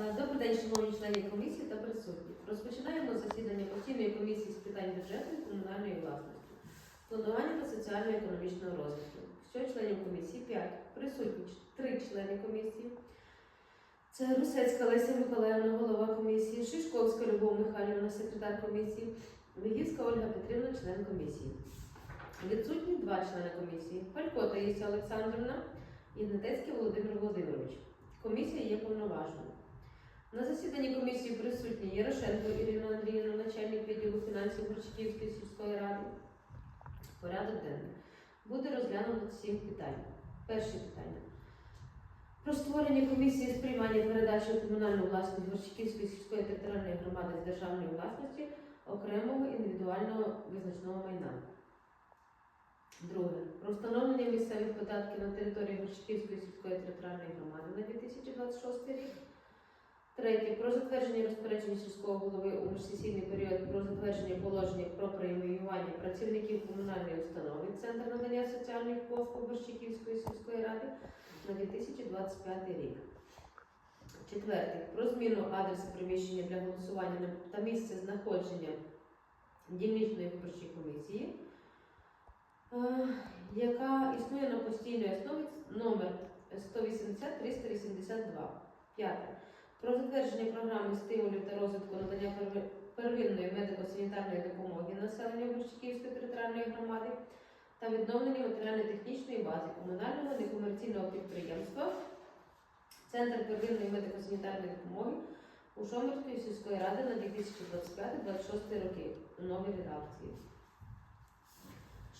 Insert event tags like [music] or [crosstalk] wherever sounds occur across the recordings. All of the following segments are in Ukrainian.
Е, Добрий день, шановні члени комісії та присутні. Розпочинаємо засідання постійної комісії з питань бюджету комунальної власності, планування та соціально-економічного розвитку. Всього членів комісії 5. Присутні 3 члени комісії. Це Русецька Леся Миколаївна, голова комісії, Шишковська Любов Михайлівна, секретар комісії, Вигівська Ольга Петрівна, член комісії. Відсутні два члени комісії. Фалько Таїсія Олександрівна і Гнатецький Володимир Володимирович. Комісія є повноважною. На засіданні комісії присутні Ярошенко Ірина Андріївна, начальник відділу фінансів Горчаківської сільської ради. Порядок денний. Буде розглянуто сім питань. Перше питання. Про створення комісії з приймання передачі у комунальну власність Горчаківської сільської територіальної громади з державної власності окремого індивідуального визначного майна. Друге. Про встановлення місцевих податків на території Горчаківської сільської територіальної громади на 2026 рік. Третє. Про затвердження розпорядження сільського голови у міжсесійний період про затвердження положення про преміювання працівників комунальної установи Центр надання соціальних послуг Борщиківської сільської ради на 2025 рік. Четверте. Про зміну адресу приміщення для голосування та місце знаходження дільничної виборчої комісії, е, яка існує на постійній основі номер 180-382. П'яте. Про затвердження програми стимулів та розвитку надання первинної медико-санітарної допомоги населенню Борщиківської територіальної громади та відновлення матеріально-технічної бази комунального некомерційного підприємства Центр первинної медико-санітарної допомоги у Шомерської сільської ради на 2025-2026 роки у новій редакції.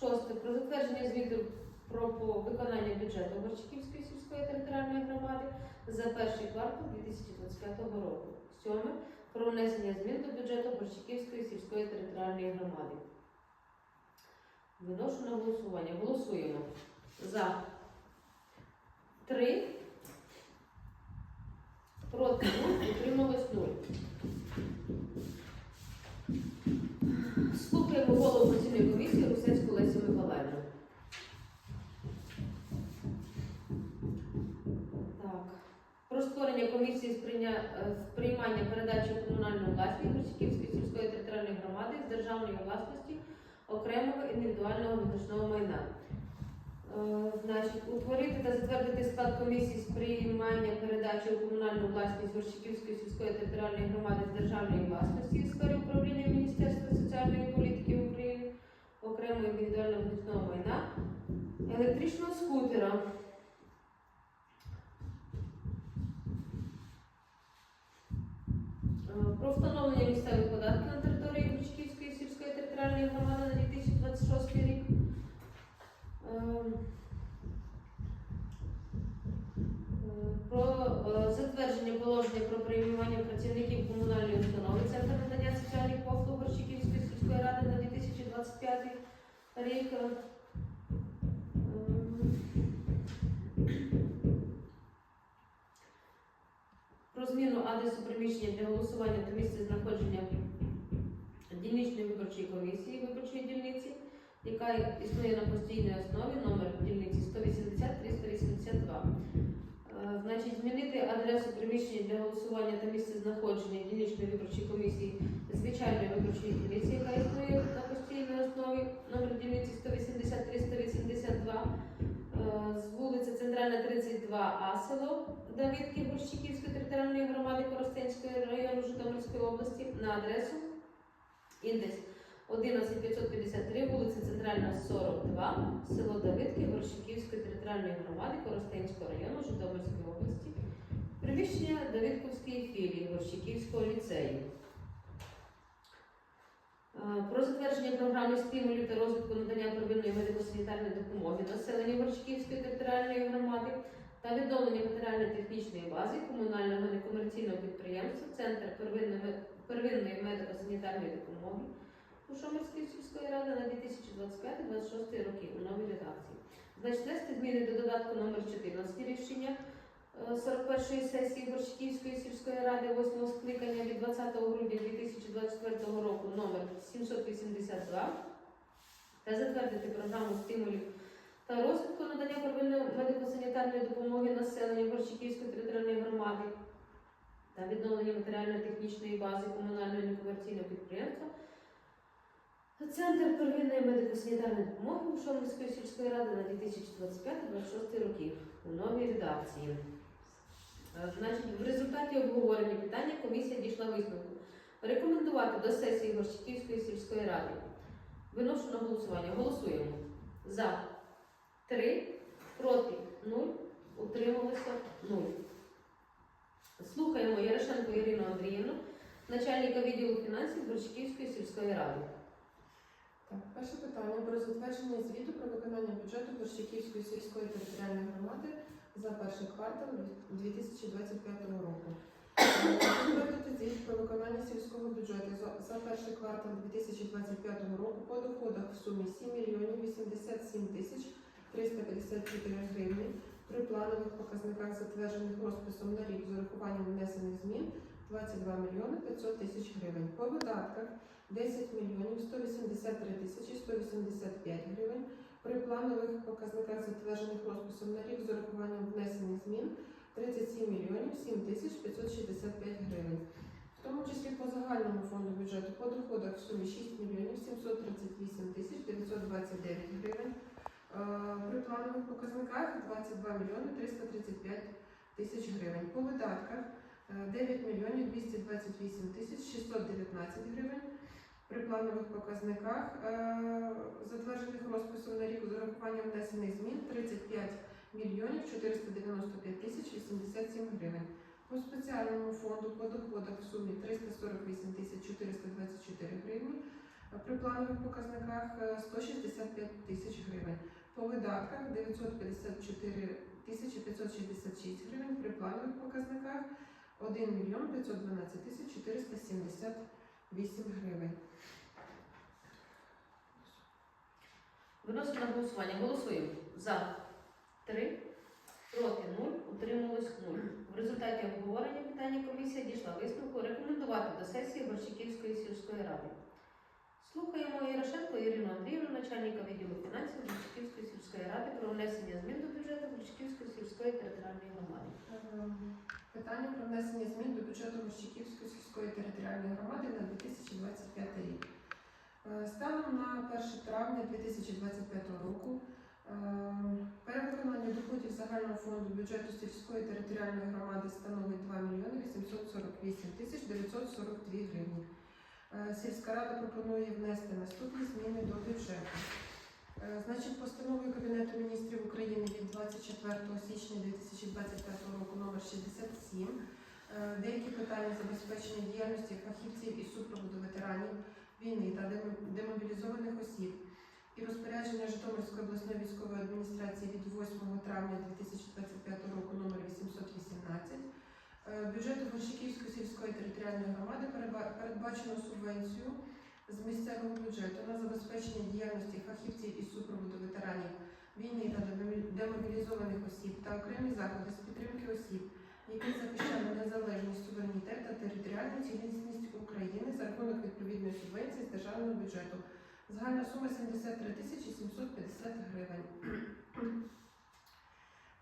Шосте. Про затвердження звіту про виконання бюджету Борщиківської сільської територіальної громади за перший квартал 2025 року. Сьоме. Про внесення змін до бюджету Борщиківської сільської територіальної громади. Виношу на голосування. Голосуємо. За. З власності окремого індивідуального визначного майна. Е, Значить, утворити та затвердити склад комісії з приймання передачі у комунальну власність Горщиківської сільської територіальної громади з державної власності в сфері управління Міністерства соціальної політики України, окремого індивідуального визначного майна, електричного скутера. Е, Про встановлення місцевих податків положення про преміювання працівників комунальної установи Центр надання соціальних послуг Горчаківської сільської ради на 2025 рік. Ем, Про зміну адресу приміщення для голосування та місця знаходження дільничної виборчої комісії виборчої дільниці, яка існує на постійній основі номер дільниці 180-382. Е, Значить, змінити адресу приміщення для голосування та місце знаходження дільничної виборчої комісії звичайної виборчої дільниці, яка існує на постійній основі номер дільниці 180-382 е, з вулиці Центральна 32А село Давидки Борщиківської територіальної громади Коростенської району Житомирської області на адресу індекс 11553, вулиця Центральна 42, село Давидки Борщиківської територіальної громади Коростенського району Житомирської області, приміщення Давидковської філії Борщиківського ліцею. Е, Про затвердження програми стимулів та розвитку надання первинної медико-санітарної допомоги населенню Борщиківської територіальної громади та відновлення матеріально-технічної бази комунального некомерційного підприємства Центр первинної медико-санітарної допомоги у Шомерської сільської ради на 2025-2026 роки у новій редакції. Значить, внести зміни до додатку номер 14 рішення е, 41-ї сесії Борщиківської сільської ради 8 скликання від 20 грудня 2024 року номер 782 та затвердити програму стимулів та розвитку надання первинної медико-санітарної допомоги населенню Борщиківської територіальної громади та відновлення матеріально-технічної бази комунального некомерційного підприємства Центр первинної медико-санітарної допомоги Ушомської сільської ради на 2025-2026 роки у новій редакції. Е, Значить, в результаті обговорення питання комісія дійшла висновку рекомендувати до сесії Горщиківської сільської ради. Виношу на голосування. Голосуємо. За 3, проти 0, утрималося 0. Слухаємо Ярошенко Ірину Андріївну, начальника відділу фінансів Горщиківської сільської ради. Так, перше питання про затвердження звіту про виконання бюджету Борщаківської сільської територіальної громади за перший квартал 2025 року. Затвердити звіт про виконання сільського бюджету за перший квартал 2025 року по доходах в сумі 7 мільйонів 87 тисяч 354 гривні при планових показниках, затверджених розписом на рік з урахуванням внесених змін 22 мільйони 500 тисяч гривень. По видатках 10 мільйонів 183 тисячі 185 гривень. При планових показниках, затверджених розписом на рік з урахуванням внесених змін 37 мільйонів 7 тисяч 565 гривень. В тому числі по загальному фонду бюджету по доходах в сумі 6 мільйонів 738 тисяч 929 гривень. Е, При планових показниках 22 мільйони 335 тисяч гривень. По видатках е, 9 мільйонів 228 тисяч 619 гривень. При планових показниках, е, затверджених розписом на рік з урахуванням внесених змін 35 мільйонів 495 тисяч 87 гривень. По спеціальному фонду по доходах в сумі 348 тисяч 424 гривні. Е, При планових показниках е, 165 тисяч гривень. По видатках 954 тисячі 566 гривень. При планових показниках 1 мільйон 512 тисяч 478 гривень. Виносимо на голосування. Голосуємо. За 3, проти 0, утрималось 0. В результаті обговорення питання комісія дійшла висновку рекомендувати до сесії Борщиківської сільської ради. Слухаємо Ярошенко Ірину Андріївну, начальника відділу фінансів Борщиківської сільської ради про внесення змін до бюджету Борщиківської сільської територіальної громади. Питання про внесення змін до бюджету Мощиківської сільської територіальної громади на 2025 рік. Е, Станом на 1 травня 2025 року ем, перевиконання доходів загального фонду бюджету сільської територіальної громади становить 2 мільйони 848 тисяч 942 гривні. Е, Сільська рада пропонує внести наступні зміни до бюджету. 4 січня 2025 року номер 67 е, Деякі питання забезпечення діяльності фахівців і супроводу ветеранів війни та демобілізованих осіб. І розпорядження Житомирської обласної військової адміністрації від 8 травня 2025 року номер 818 е, бюджету Горшиківської сільської територіальної громади передбачено субвенцію з місцевого бюджету на забезпечення діяльності фахівців і супроводу ветеранів війни та демобілі- демобілізованих осіб та окремі заходи з підтримки осіб, які захищали незалежність, суверенітет та територіальну цілісність України за рахунок відповідної субвенції з державного бюджету. Загальна сума 73 тисячі 750 гривень.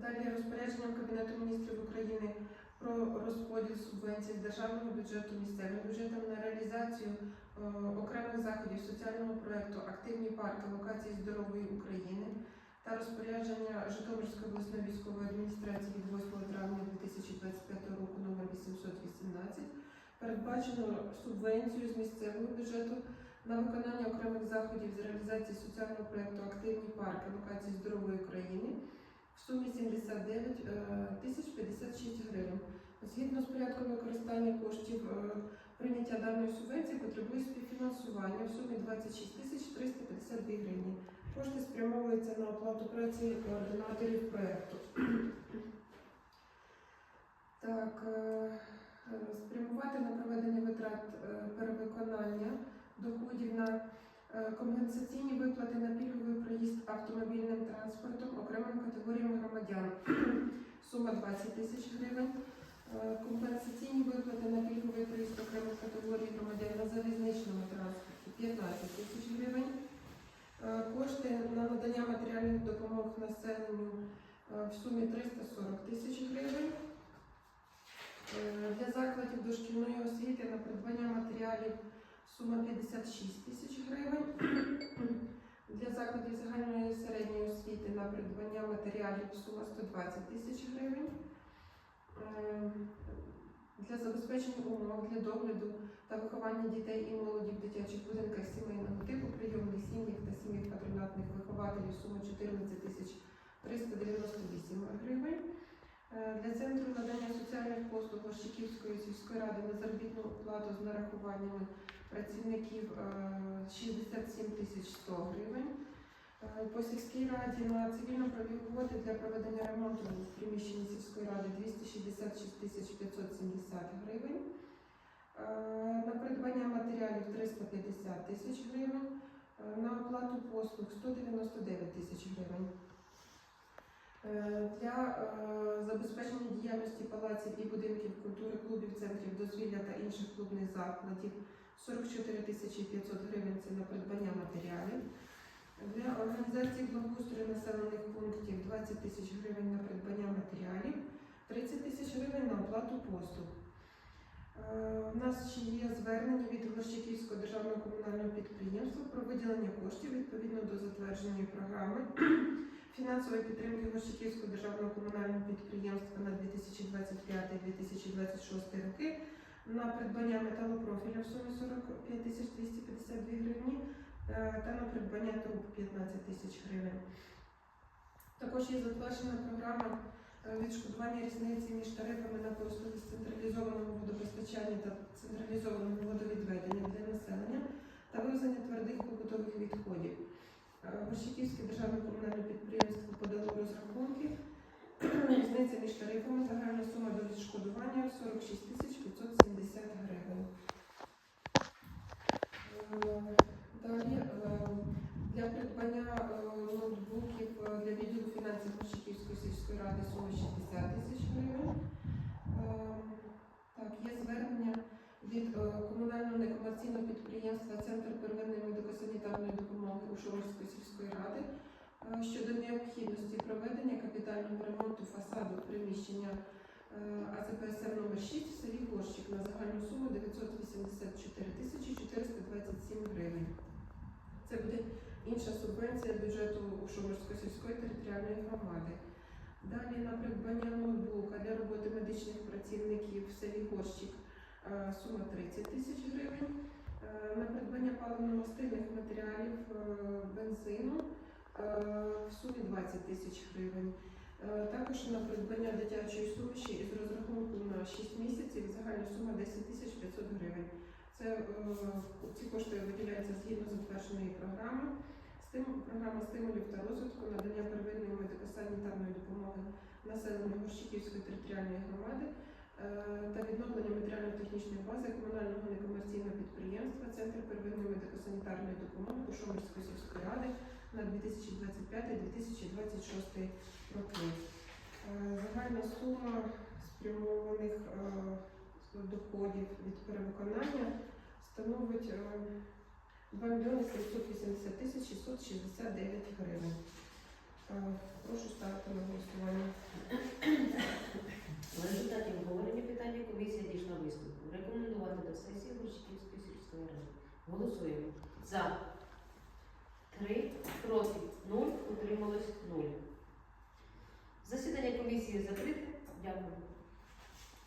Далі розпорядженням Кабінету міністрів України про розподіл субвенцій з державного бюджету місцевим бюджетом на реалізацію е, окремих заходів соціального проекту Активні парки локації здорової України та розпорядження Житомирської обласної військової адміністрації від 8 травня 2025 року номер 818 передбачено субвенцію з місцевого бюджету на виконання окремих заходів з реалізації соціального проекту Активні парки локації здорової України в сумі 79 е, тисяч 56 гривень. Згідно з порядком використання коштів е, прийняття даної субвенції потребує співфінансування в сумі 26 тисяч 352 гривні. Кошти спрямовуються на оплату праці координаторів проєкту. [clears throat] Так, е, е, спрямувати на проведення витрат е, перевиконання доходів на компенсаційні виплати на пільговий проїзд автомобільним транспортом окремим категоріям громадян. [clears throat] Сума 20 тисяч гривень. Компенсаційні виплати на пільговий проїзд окремих категорій громадян на залізничному транспорті 15 тисяч гривень. Е, Кошти на надання матеріальних допомог населенню е, в сумі 340 тисяч гривень. Е, Для закладів дошкільної освіти на придбання матеріалів сума 56 тисяч гривень. [clears throat] Для закладів загальної середньої освіти на придбання матеріалів сума 120 тисяч гривень. Е, Для забезпечення умов для догляду та виховання дітей і молоді в дитячих будинках сімейного типу, прийомних сім'ях та сім'ях патронатних вихователів сума 14 тисяч 398 гривень. Е, Для центру надання соціальних послуг Горщиківської сільської ради на заробітну плату з нарахуваннями працівників е, 67 тисяч 100 гривень. Е, По сільській раді на цивільно-праві угоди для проведення ремонту в приміщенні сільської ради 266 тисяч 570 гривень. Е, На придбання матеріалів 350 тисяч гривень. Е, На оплату послуг 199 тисяч гривень. Для забезпечення діяльності палаців і будинків культури, клубів, центрів дозвілля та інших клубних закладів 44 тисячі 500 гривень це на придбання матеріалів. Для організації благоустрою населених пунктів 20 тисяч гривень на придбання матеріалів, 30 тисяч гривень на оплату послуг. Е, У нас ще є звернення від Горщиківського державного комунального підприємства про виділення коштів відповідно до затвердженої програми [clears throat] фінансової підтримки Горщиківського державного комунального підприємства на 2025-2026 роки на придбання металопрофіля в сумі 45 тисяч 252 гривні та на придбання труб 15 тисяч гривень. Також є затверджена програма е, відшкодування різниці між тарифами на послуги з централізованого водопостачання та централізованого водовідведення для населення та вивезення твердих побутових відходів. Е, Борщиківське державне комунальне підприємство подало розрахунки. Різниця між тарифами загальна сума до відшкодування 46 тисяч 570 Борщиківської сільської ради сума 60 тисяч гривень. Е, Так, є звернення від е, комунального некомерційного підприємства Центр первинної медико-санітарної допомоги Ушорської сільської ради е, щодо необхідності проведення капітального ремонту фасаду приміщення е, АЦПСР номер 6 в селі Горщик на загальну суму 984 тисячі 427 гривень. Це буде інша субвенція бюджету Ушомирської сільської територіальної громади. Далі на придбання ноутбука для роботи медичних працівників в селі Горщик е, сума 30 тисяч гривень. Е, На придбання паливно-мастильних матеріалів е, бензину в сумі 20 тисяч гривень. Також на придбання дитячої суміші із розрахунку на 6 місяців загальна сума 10 тисяч 500 гривень. Це ці кошти виділяються згідно затвердженої програми. Програма стимулів та розвитку надання первинної медико-санітарної допомоги населенню Горщиківської територіальної громади е, та відновлення матеріально-технічної бази комунального некомерційного підприємства Центр первинної медико-санітарної допомоги Ушомирської сільської ради на 2025-2026 роки. Е, Загальна сума спрямованих е, доходів від перевиконання становить 2 мільйони 780 тисяч 669 гривень. Е, Прошу ставити на голосування. В результаті обговорення питання комісія дійшла висновку. Рекомендувати до сесії Борщиківської сільської ради. Голосуємо. За. Три. Проти. Нуль. Утрималось нуль. Засідання комісії закрите. Дякую.